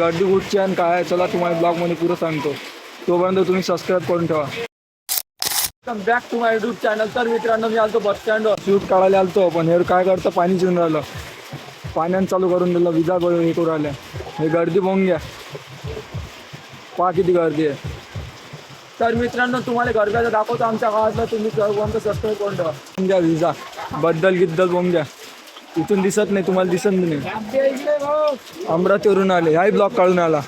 गर्दी कुठची आणि काय आहे चला तुम्हाला ब्लॉगमध्ये पुरं सांगतो. तोपर्यंत तुम्ही सबस्क्राईब करून ठेवा. Back to my YouTube channel तर मित्रांनो मी आलतो बस स्टँडवर शूट काढायला आलतो पण हे काय करतं पाणी चिरून राहिलं. पाण्यानं चालू करून दिलं विजा करून हे करून राहिल्या हे गर्दी बघून घ्या. पहा किती गर्दी आहे. तर मित्रांनो तुम्हाला गरब्याचं दाखवतो आमच्या गावातलं. तुम्ही कोणतं सबस्क्राईब करून ठेवा. घ्या विजा. बद्दल गिद्दल बघून घ्या. इथून दिसत नाही तुम्हाला दिसत नाही. अमरावतीवरून आले. हाही ब्लॉक काढून आला.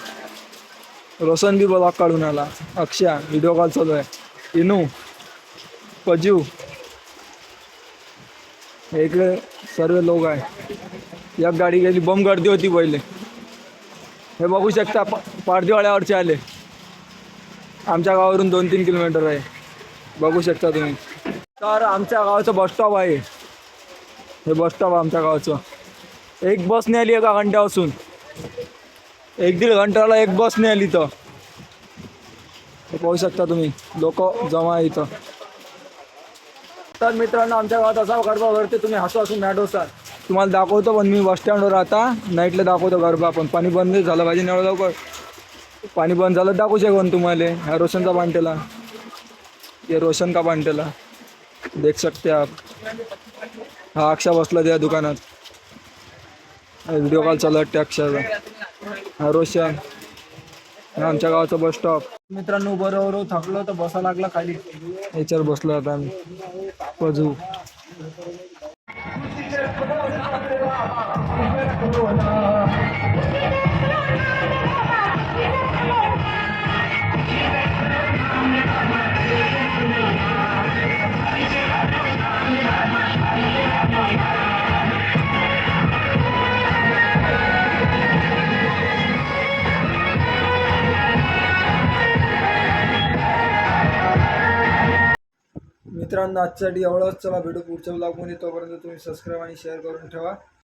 रोशन बी ब्लॉक काढून आला. अक्षय व्हिडिओ कॉल चालू आहे. इनू पजू. हे इकडे सर्व लोक आहे. एक गाडी गेली बम गर्दी होती पहिले. हे बघू शकता पारदीवाड्यावरचे आले. आमच्या गावावरून दोन तीन किलोमीटर आहे. बघू शकता तुम्ही. तर आमच्या गावाचं बस स्टॉप आहे. हे बस स्टॉप आमच्या गावाचं. एक बस नाही आली एका घंट्यापासून. एक दीड घंट्याला एक बस नाही आली इथं. हे पाहू शकता तुम्ही लोक जमा इथं. तर मित्रांनो आमच्या गावात असा गरबा भरते तुम्ही हसू हसून मॅट होतात तुम्हाला दाखवतो पण मी बस स्टँडवर आता नाईटला दाखवतो गरबा पण पाणी बंद झालं पाहिजे एवढं लवकर. पाणी बंद झालं दाखवू शकून तुम्हाला. ह्या रोशनचा बांटेला. ये रोशन का बांटेला. देख सकते आप. हा अक्षा बसला त्या दुकानात. व्हिडिओ कॉल चालू वाटते अक्षाचा हा रोशन. आमच्या गावाचा बस स्टॉप मित्रांनो बरोबर थकलो तर बसा लागला खाली. याच्यावर बसलो आता आम्ही. पजू मित्रांनो आजसाठी एवढंच चला भेटू पुढच्या ब्लॉगमध्ये तोपर्यंत तुम्ही सबस्क्राईब आणि शेअर करून ठेवा.